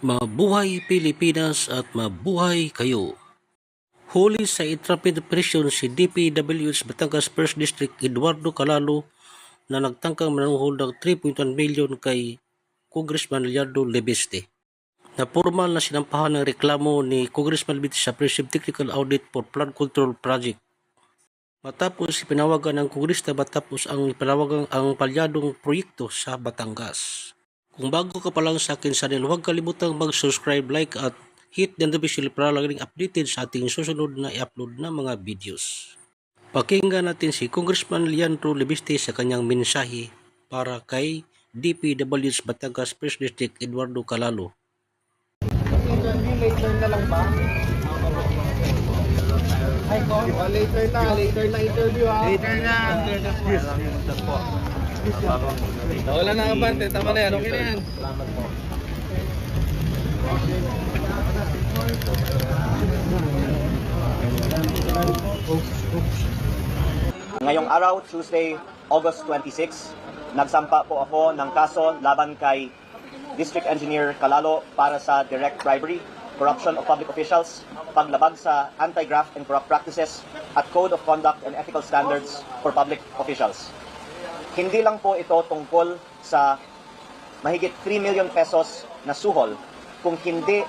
Mabuhay Pilipinas at mabuhay kayo. Huli sa intrepid operation si DPWH Batangas 1st District Eduardo Calalo na nagtangkang manuhol ng 3.1 million kay Congressman Leonardo Lebeste. Na formal na sinampahan ng reklamo ni Congressman Lebeste sa President Technical Audit for Flood Control Project. Matapos pinawagan ng kongrista matapos ang pinawagan ang palyadong proyekto sa Batangas. Kung bago ka pa lang sa akin channel, huwag kalimutang mag-subscribe, like at hit the notification para laging updated sa ating susunod na i-upload na mga videos. Pakinggan natin si Congressman Leandro Lebiste sa kanyang mensahe para kay DPWH Batangas First District Eduardo Calalo. Later na lang ba? Ko? later na, later na interview ha. Later na. Wala na kabante, tama na yan, okay na yan. Ngayong araw, Tuesday, August 26, nagsampa po ako ng kaso laban kay District Engineer Calalo para sa direct bribery, corruption of public officials, paglabag sa anti-graft and corrupt practices, at Code of Conduct and Ethical Standards for Public Officials. Hindi lang po ito tungkol sa mahigit 3 million pesos na suhol, kung hindi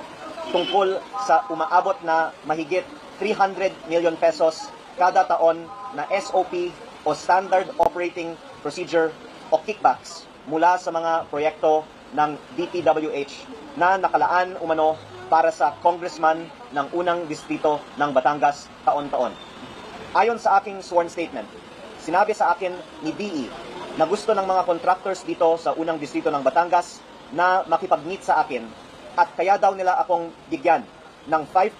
tungkol sa umaabot na mahigit 300 million pesos kada taon na SOP o Standard Operating Procedure o kickbacks mula sa mga proyekto ng DPWH na nakalaan umano para sa congressman ng unang distrito ng Batangas taon-taon. Ayon sa aking sworn statement, sinabi sa akin ni DE na gusto ng mga contractors dito sa unang distrito ng Batangas na makipag-meet sa akin at kaya daw nila akong bigyan ng 5%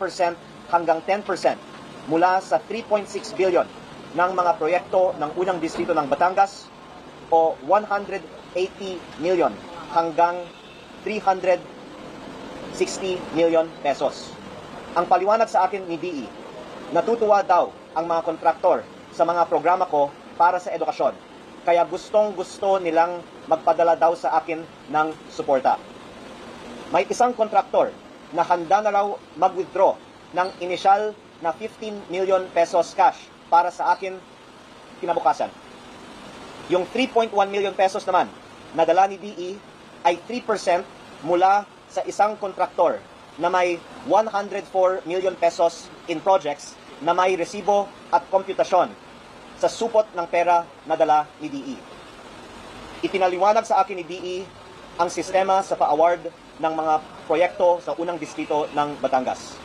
hanggang 10% mula sa 3.6 billion ng mga proyekto ng unang distrito ng Batangas o 180 million hanggang 360 million pesos. Ang paliwanag sa akin ni DE, natutuwa daw ang mga kontraktor sa mga programa ko para sa edukasyon. Kaya gustong gusto nilang magpadala daw sa akin ng suporta. May isang kontraktor na handa na raw mag-withdraw ng initial na 15 million pesos cash para sa akin kinabukasan. Yung 3.1 million pesos naman na dala ni DE ay 3% mula sa isang kontraktor na may 104 million pesos in projects na may resibo at komputasyon sa supot ng pera na dala ni DE. Ipinaliwanag sa akin ni DE ang sistema sa pa-award ng mga proyekto sa unang distrito ng Batangas.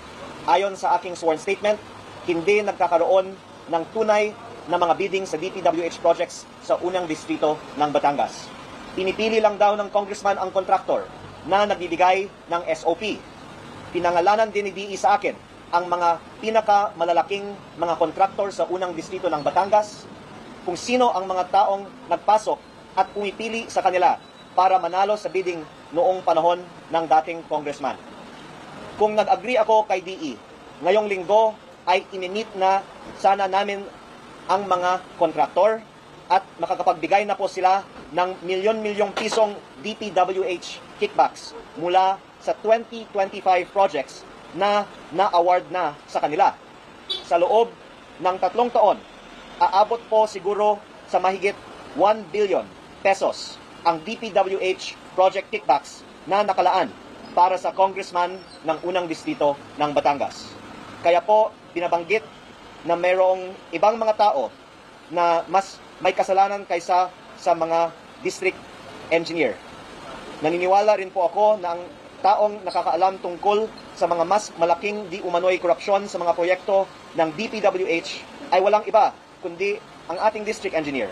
Ayon sa aking sworn statement, hindi nagkakaroon ng tunay na mga bidding sa DPWH projects sa unang distrito ng Batangas. Pinipili lang daw ng congressman ang kontraktor na nagbibigay ng SOP. Pinangalanan din ni DE sa akin ang mga pinakamalalaking mga kontraktor sa unang distrito ng Batangas, kung sino ang mga taong nagpasok at pumipili sa kanila para manalo sa bidding noong panahon ng dating congressman. Kung nag-agree ako kay DE, ngayong linggo ay ininit na sana namin ang mga kontraktor at makakapagbigay na po sila ng milyon-milyong pisong DPWH kickbacks mula sa 2025 projects na na-award na sa kanila. Sa loob ng tatlong taon, aabot po siguro sa mahigit 1 billion pesos ang DPWH project kickbacks na nakalaan para sa congressman ng unang distrito ng Batangas. Kaya po, binabanggit na mayroong ibang mga tao na mas may kasalanan kaysa sa mga district engineer. Naniniwala rin po ako na ang taong nakakaalam tungkol sa mga mas malaking di umano'y korupsyon sa mga proyekto ng DPWH ay walang iba kundi ang ating district engineer.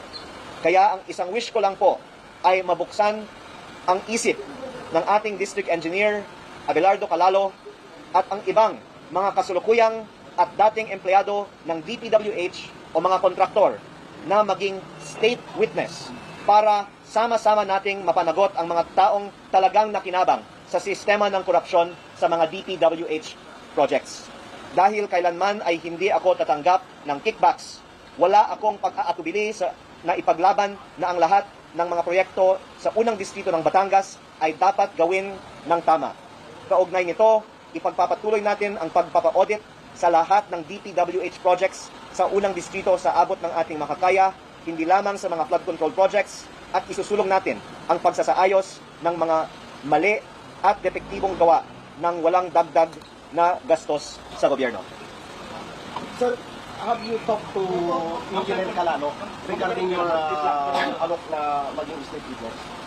Kaya ang isang wish ko lang po ay mabuksan ang isip ng ating district engineer, Abelardo Calalo, at ang ibang mga kasulukuyang at dating empleyado ng DPWH o mga kontraktor na maging state witness para sama-sama nating mapanagot ang mga taong talagang nakinabang sa sistema ng korupsyon sa mga DPWH projects. Dahil kailanman ay hindi ako tatanggap ng kickbacks, wala akong pag-aatubili sa, na ipaglaban na ang lahat ng mga proyekto sa unang distrito ng Batangas ay dapat gawin ng tama. Kaugnay nito, ipagpapatuloy natin ang pagpapa-audit sa lahat ng DPWH projects sa unang distrito sa abot ng ating makakaya, hindi lamang sa mga flood control projects, at isusulong natin ang pagsasaayos ng mga mali at depektibong gawa ng walang dagdag na gastos sa gobyerno. Sir, have you talked to Engineer Calano regarding your uh, alok na maging state witness?